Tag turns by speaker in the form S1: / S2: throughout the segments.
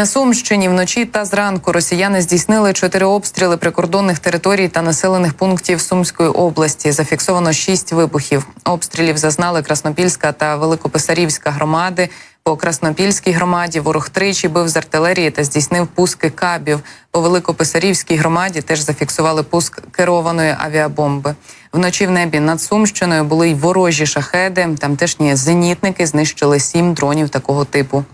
S1: На Сумщині вночі та зранку росіяни здійснили чотири обстріли прикордонних територій та населених пунктів Сумської області. Зафіксовано шість вибухів. Обстрілів зазнали Краснопільська та Великописарівська громади. По Краснопільській громаді ворог тричі бив з артилерії та здійснив пуски кабів. По Великописарівській громаді теж зафіксували пуск керованої авіабомби. Вночі в небі над Сумщиною були й ворожі шахеди. Тамтешні зенітники знищили сім дронів такого типу.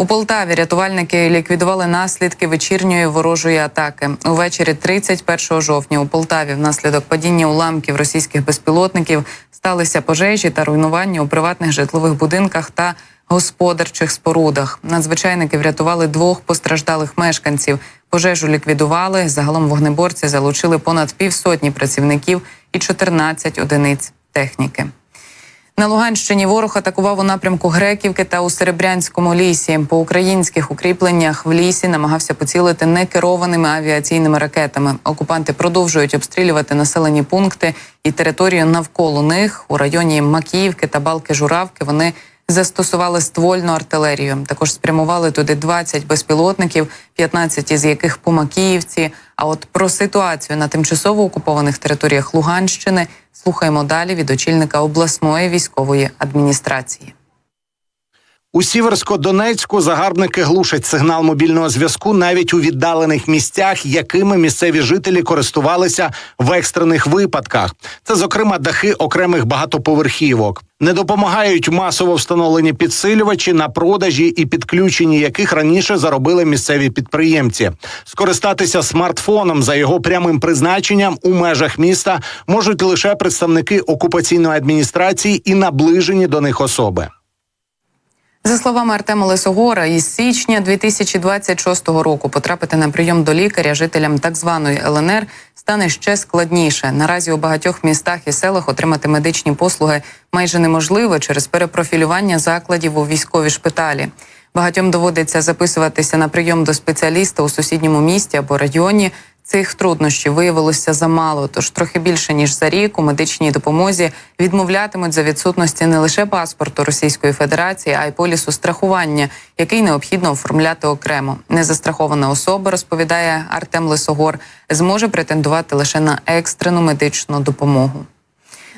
S1: У Полтаві рятувальники ліквідували наслідки вечірньої ворожої атаки. Увечері 31 жовтня у Полтаві внаслідок падіння уламків російських безпілотників сталися пожежі та руйнування у приватних житлових будинках та господарчих спорудах. Надзвичайники врятували двох постраждалих мешканців. Пожежу ліквідували. Загалом вогнеборці залучили понад півсотні працівників і 14 одиниць техніки. На Луганщині ворог атакував у напрямку Греківки та у Серебрянському лісі. По українських укріпленнях в лісі намагався поцілити некерованими авіаційними ракетами. Окупанти продовжують обстрілювати населені пункти і територію навколо них у районі Макіївки та Балки-Журавки. Вони застосували ствольну артилерію. Також спрямували туди 20 безпілотників, 15 із яких по Макіївці. А от про ситуацію на тимчасово окупованих територіях Луганщини слухаємо далі від очільника обласної військової адміністрації.
S2: У Сіверсько-Донецьку загарбники глушать сигнал мобільного зв'язку навіть у віддалених місцях, якими місцеві жителі користувалися в екстрених випадках. Це, зокрема, дахи окремих багатоповерхівок. Не допомагають масово встановлені підсилювачі на продажі і підключенні яких раніше заробили місцеві підприємці. Скористатися смартфоном за його прямим призначенням у межах міста можуть лише представники окупаційної адміністрації і наближені до них особи.
S1: За словами Артема Лисогора, із січня 2026 року потрапити на прийом до лікаря жителям так званої ЛНР стане ще складніше. Наразі у багатьох містах і селах отримати медичні послуги майже неможливо через перепрофілювання закладів у військові шпиталі. Багатьом доводиться записуватися на прийом до спеціаліста у сусідньому місті або районі. Цих труднощів виявилося замало, тож трохи більше ніж за рік у медичній допомозі відмовлятимуть за відсутності не лише паспорту Російської Федерації, а й полісу страхування, який необхідно оформляти окремо. Незастрахована особа, розповідає Артем Лисогор, зможе претендувати лише на екстрену медичну допомогу.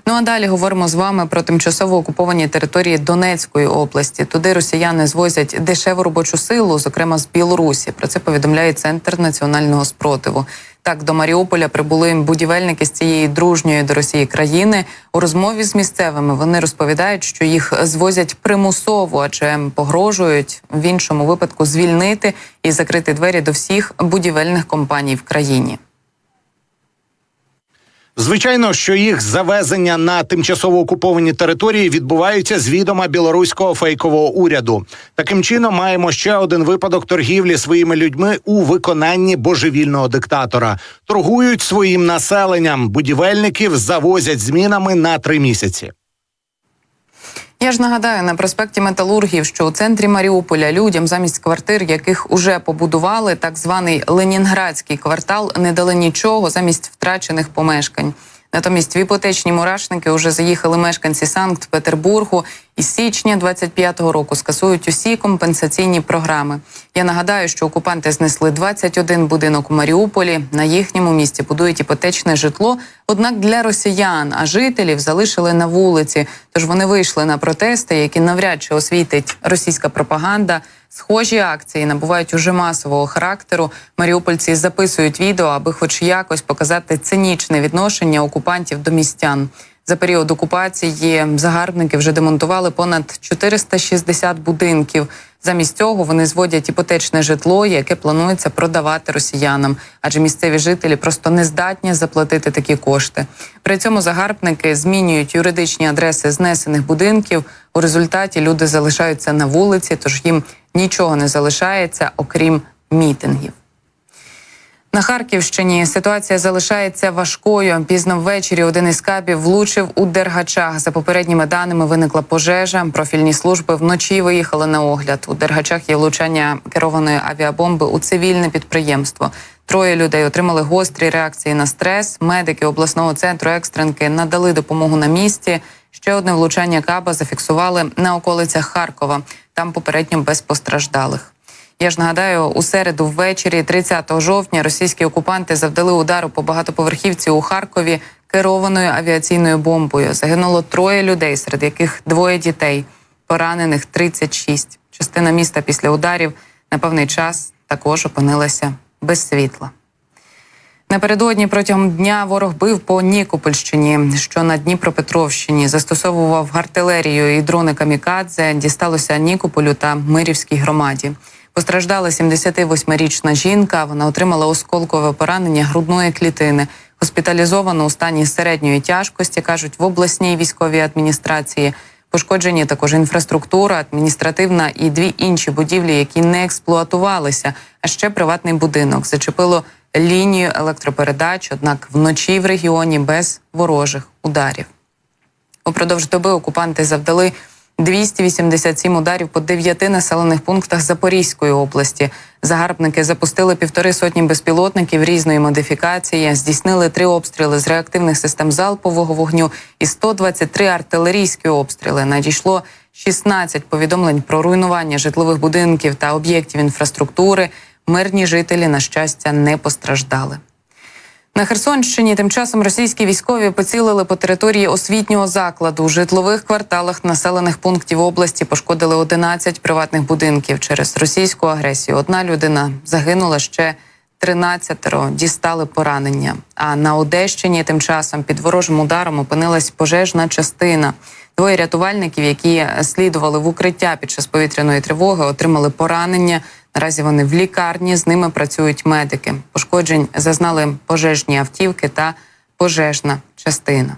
S1: Ну а далі говоримо з вами про тимчасово окуповані території Донецької області. Туди росіяни звозять дешеву робочу силу, зокрема з Білорусі. Про це повідомляє центр національного спротиву. Так, до Маріуполя прибули будівельники з цієї дружньої до Росії країни. У розмові з місцевими вони розповідають, що їх звозять примусово, адже погрожують в іншому випадку звільнити і закрити двері до всіх будівельних компаній в країні.
S2: Звичайно, що їх завезення на тимчасово окуповані території відбуваються з відома білоруського фейкового уряду. Таким чином маємо ще один випадок торгівлі своїми людьми у виконанні божевільного диктатора. Торгують своїм населенням. Будівельників завозять змінами на три місяці.
S1: Я ж нагадаю на проспекті Металургів, що у центрі Маріуполя людям замість квартир, яких уже побудували, так званий Ленінградський квартал, не дали нічого замість втрачених помешкань. Натомість в іпотечні мурашники вже заїхали мешканці Санкт-Петербургу і січня 25-го року скасують усі компенсаційні програми. Я нагадаю, що окупанти знесли 21 будинок у Маріуполі. На їхньому місці будують іпотечне житло. Однак для росіян, а жителів залишили на вулиці. Тож вони вийшли на протести, які навряд чи освітить російська пропаганда. Схожі акції набувають уже масового характеру. Маріупольці записують відео, аби хоч якось показати цинічне відношення окупантів до містян. За період окупації загарбники вже демонтували понад 460 будинків. Замість цього вони зводять іпотечне житло, яке планується продавати росіянам, адже місцеві жителі просто не здатні заплатити такі кошти. При цьому загарбники змінюють юридичні адреси знесених будинків. У результаті люди залишаються на вулиці, тож їм нічого не залишається, окрім мітингів. На Харківщині ситуація залишається важкою. Пізно ввечері один із кабів влучив у Дергачах. За попередніми даними виникла пожежа. Профільні служби вночі виїхали на огляд. У Дергачах є влучання керованої авіабомби у цивільне підприємство. Троє людей отримали гострі реакції на стрес. Медики обласного центру екстренки надали допомогу на місці. Ще одне влучання каба зафіксували на околицях Харкова. Там попередньо без постраждалих. Я ж нагадаю, у середу ввечері, 30 жовтня, російські окупанти завдали удару по багатоповерхівці у Харкові керованою авіаційною бомбою. Загинуло троє людей, серед яких двоє дітей, поранених 36. Частина міста після ударів на певний час також опинилася без світла. Напередодні протягом дня ворог бив по Нікопольщині, що на Дніпропетровщині застосовував артилерію і дрони камікадзе. Дісталося Нікополю та Мирівській громаді. Постраждала 78-річна жінка. Вона отримала осколкове поранення грудної клітини. Госпіталізовано у стані середньої тяжкості, кажуть в обласній військовій адміністрації. Пошкоджені також інфраструктура, адміністративна і дві інші будівлі, які не експлуатувалися. А ще приватний будинок зачепило лінію електропередач. Однак вночі в регіоні без ворожих ударів. Упродовж доби окупанти завдали 287 ударів по дев'яти населених пунктах Запорізької області. Загарбники запустили півтори сотні безпілотників різної модифікації, здійснили три обстріли з реактивних систем залпового вогню і 123 артилерійські обстріли. Надійшло 16 повідомлень про руйнування житлових будинків та об'єктів інфраструктури. Мирні жителі, на щастя, не постраждали. На Херсонщині тим часом російські військові поцілили по території освітнього закладу. У житлових кварталах населених пунктів області пошкодили 11 приватних будинків через російську агресію. Одна людина загинула ще 13 дістали поранення. А на Одещині тим часом під ворожим ударом опинилась пожежна частина. Двоє рятувальників, які слідували в укриття під час повітряної тривоги, отримали поранення. Наразі вони в лікарні з ними працюють медики. Пошкоджень зазнали пожежні автівки та пожежна частина.